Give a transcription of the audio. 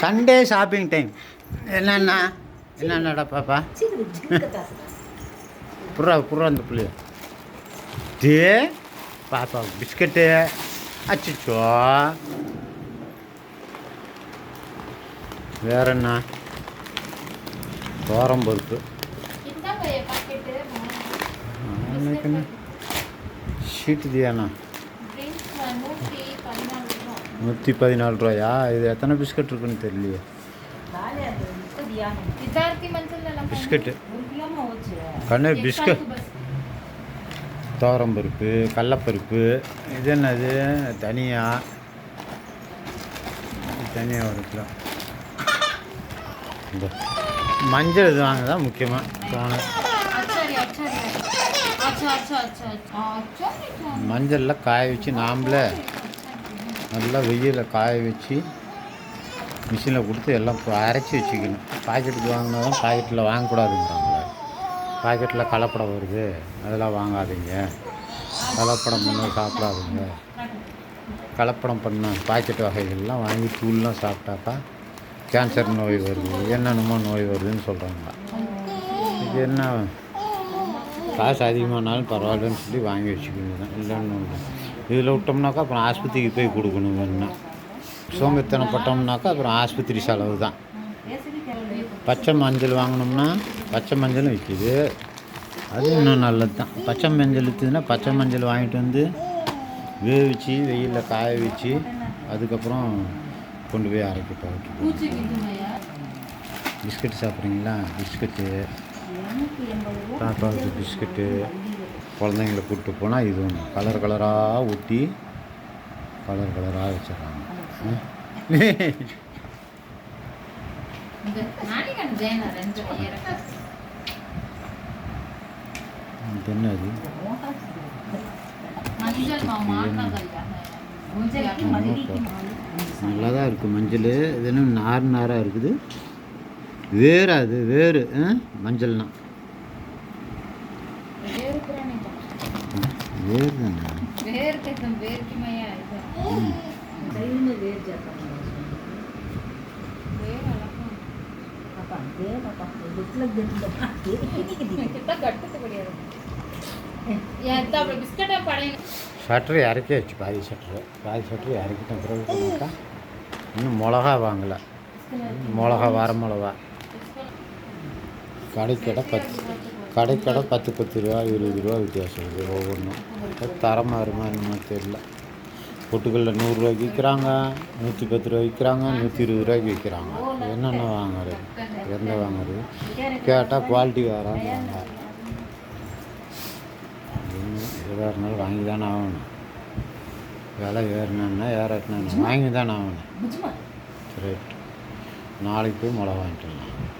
Sunday shopping time என்னண்ணா? என்னண்ணாடா பாப்பா? புறா புறா அந்த புள்ளைய. டே பாப்பா பிஸ்கட்டு. அச்சிச்சோ. வேற என்ன தோரம் பருப்பு ஷீட்டு தியாண்ணா நூற்றி பதினாலு ரூபாயா? இது எத்தனை பிஸ்கட் இருக்குன்னு தெரியலையே. பிஸ்கட்டு. கண்ணு பிஸ்கட். துவரம் பருப்பு கடலப்பருப்பு. இது என்னது? தனியா. தனியா ஒரு கிலோ. இந்த மஞ்சள் இது வாங்க தான் முக்கியமாக போனேன் மஞ்சளில் காய வச்சு நாம்பளே நல்லா வெயிலில் காய வச்சு மிஷினில் கொடுத்து எல்லாம் அரைச்சி வச்சுக்கணும். பாக்கெட்டுக்கு வாங்கினா தான் பாக்கெட்டில் வாங்கக்கூடாதுங்கிறாங்களே பாக்கெட்டில் கலப்படம் வருது. அதெல்லாம் வாங்காதீங்க. கலப்படம் பண்ண சாப்பிடாதீங்க. கலப்படம் பண்ண பாக்கெட் வகைகள்லாம் வாங்கி தூள்லாம் சாப்பிட்டாக்கா கேன்சர் நோய் வருது. என்னென்னமோ நோய் வருதுன்னு சொல்கிறாங்க இது என்ன? காசு அதிகமானாலும் பரவாயில்லன்னு சொல்லி வாங்கி வச்சுக்கணும். தான் இல்லைன்னு இதில் விட்டோம்னாக்கா அப்புறம் ஆஸ்பத்திரிக்கு போய் கொடுக்கணும் வேணும்னா சோம்பேறித்தனப்பட்டோம்னாக்கா அப்புறம் ஆஸ்பத்திரி செலவு தான். பச்சை மஞ்சள் வாங்கினோம்னா பச்சை மஞ்சளும் விற்கிது. அது இன்னும் நல்லது தான். பச்சை மஞ்சள் விற்றுதுன்னா பச்சை மஞ்சள் வாங்கிட்டு வந்து வேவிச்சு வெயிலில் காய வச்சு அதுக்கப்புறம் கொண்டு போய் அரைக்க போட்டு பிஸ்கட் சாப்பிட்றீங்களா? பிஸ்கட்டு. பாப்பாவுக்கு பிஸ்கட்டு. குழந்தைங்கள கூப்பிட்டு போனால் இது ஒன்று கலர் கலராக ஊற்றி கலர் கலராக வச்சிடறாங்க. என்ன அது நல்லா தான் இருக்குது மஞ்சள். இது என்ன நார் நாராக இருக்குது? வேறு அது வேறு ஆ? மஞ்சள்னா. வேறு இறக்கி வச்சு? இறக்கியாச்சு பாதி ஷட்டரு பாதி ஷட்டரு இறக்கிட்ட பிறகு இன்னும் மிளகா வாங்கலை. மிளகா வர மிளகா கடைக்கடை பத்து கடைக்கடை பத்து பத்து ரூபா இருபது ரூபா வித்தியாசம் இருக்குது ஒவ்வொன்றும். தரமாக இருமா என்னமோ தெரியல. பொட்டுக்கல்ல நூறுரூவாய்க்கு விற்கிறாங்க நூற்றி பத்து ரூபா விற்கிறாங்க நூற்றி இருபது ரூபாய்க்கு விற்கிறாங்க. என்னென்ன வாங்குறது? எந்த வாங்குறது? கேட்டால் குவாலிட்டி வேறாங்க எதாக இருந்தாலும் வாங்கி தானே ஆகணும். விலை ஏறினா ஏறாட்டினா வாங்கி தானே ஆகணும் ரைட் நாளைக்கு போய் மிளகா வாங்கிட்டு வரலாம்.